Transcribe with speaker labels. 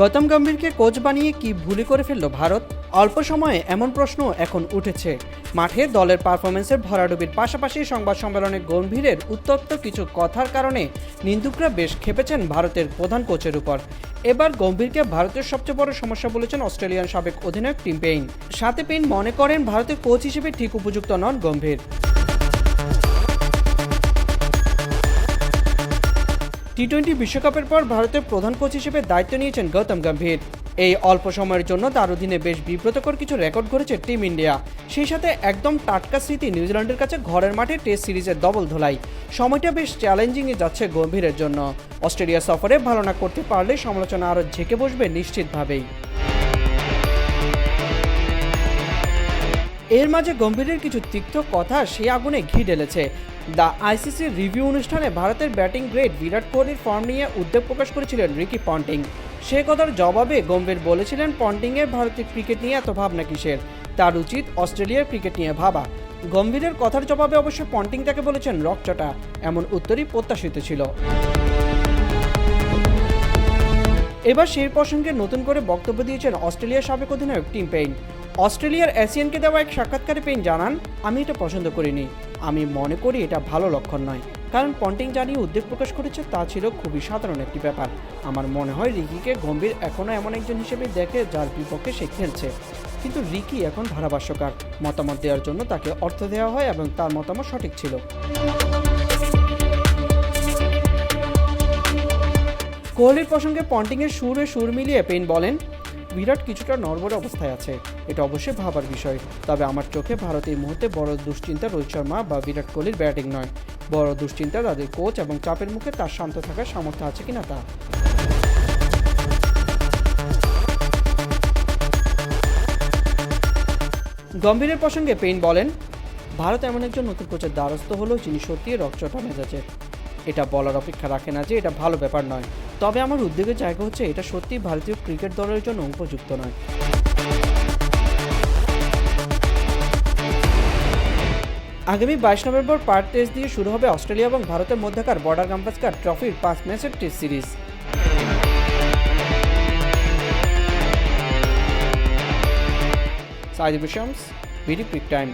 Speaker 1: Gautam গম্ভীরকে coach বানিয়ে কি ভুলি করে ফেলল ভারত? অল্প সময়ে এমন প্রশ্ন এখন উঠেছে। মাঠে দলের পারফরমেন্সের ভরাডুবির পাশাপাশি সংবাদ সম্মেলনে গম্ভীরের উত্তপ্ত কিছু কথার কারণে নিন্দুকরা বেশ খেপেছেন ভারতের প্রধান কোচের উপর। এবার গম্ভীরকে ভারতের সবচেয়ে বড় সমস্যা বলেছেন অস্ট্রেলিয়ান সাবেক অধিনায়ক টিম পেইন। সাথে পেইন মনে করেন ভারতের কোচ হিসেবে ঠিক উপযুক্ত নন গম্ভীর। টি টোয়েন্টি বিশ্বকাপের পর ভারতের প্রধান কোচ হিসেবে দায়িত্ব নিয়েছেন গৌতম গম্ভীর। এই অল্প সময়ের জন্য তার অধীনে বেশ বিব্রতকর কিছু রেকর্ড করেছে টিম ইন্ডিয়া। সেই সাথে একদম টাটকা স্মৃতি নিউজিল্যান্ডের কাছে ঘরের মাঠে টেস্ট সিরিজের ডবল ধোলাই। সময়টা বেশ চ্যালেঞ্জিংয়ে যাচ্ছে গম্ভীরের জন্য। অস্ট্রেলিয়া সফরে ভালো না করতে পারলে সমালোচনা আরও ঝেঁকে বসবে নিশ্চিতভাবেই। এর মাঝে গম্ভীরের কিছু তিক্ত কথা সে আগুনে ঘি ঢেলেছে। দ্য আইসিসির রিভিউ অনুষ্ঠানে ভারতের ব্যাটিং গ্রেট বিরাট কোহলির ফর্ম নিয়ে উদ্বেগ প্রকাশ করেছিলেন রিকি পন্টিং। সে কথার জবাবে গম্ভীর বলেছিলেন পন্টিংয়ের ভারতের ক্রিকেট নিয়ে এত ভাবনা কিসের? তার উচিত অস্ট্রেলিয়ার ক্রিকেট নিয়ে ভাবা। গম্ভীরের কথার জবাবে অবশ্য পন্টিং তাকে বলেছেন রকচটা এমন উত্তরই প্রত্যাশিত ছিল। এবার সেই প্রসঙ্গে নতুন করে বক্তব্য দিয়েছেন অস্ট্রেলিয়ার সাবেক অধিনায়ক টিম পেইন। অস্ট্রেলিয়ার এশিয়ানকে দেওয়া এক সাক্ষাৎকারে পেইন জানান, আমি এটা পছন্দ করিনি। আমি মনে করি এটা ভালো লক্ষণ নয়। কারণ পন্টিং জানিয়ে উদ্বেগ প্রকাশ করেছে, তা ছিল খুবই সাধারণ একটি ব্যাপার। আমার মনে হয় রিকিকে গম্ভীর এখনও এমন একজন হিসেবে দেখে যার বিপক্ষে সে খেলছে। কিন্তু রিকি এখন ধারাভাষ্যকার। মতামত দেওয়ার জন্য তাকে অর্থ দেওয়া হয় এবং তার মতামত সঠিক ছিল। কোহলির প্রসঙ্গে পন্টিংয়ের সুরে সুর মিলিয়ে পেইন বলেন বিরাট কিছুটা নড়বড়ে অবস্থায় আছে। এটা অবশ্যই ভাবার বিষয়। তবে আমার চোখে ভারত এই মুহূর্তে বড় দুশ্চিন্তা রোহিত শর্মা বা বিরাট কোহলির ব্যাটিং নয়। বড় দুশ্চিন্তা তাদের কোচ এবং চাপের মুখে তার শান্ত থাকার সামর্থ্য আছে কিনা তা। গম্ভীরের প্রসঙ্গে পেইন বলেন, ভারত এমন একজন নতুন কোচের দ্বারস্থ হলো যিনি সত্যি রকচটা মেজাজের এটা বলার অপেক্ষা রাখে না যে এটা ভালো ব্যাপার নয়। তবে আমার উদ্বেগের জায়গা হচ্ছে এটা সত্যি ভারতীয় ক্রিকেট দলের জন্য উপযুক্ত নয়। আগামী বাইশ নভেম্বর পার্ট টেস্ট দিয়ে শুরু হবে অস্ট্রেলিয়া এবং ভারতের মধ্যকার বর্ডার গাম্পাস্কার ট্রফির পাঁচ ম্যাচের test series. Saidul Shams, BD, peak time.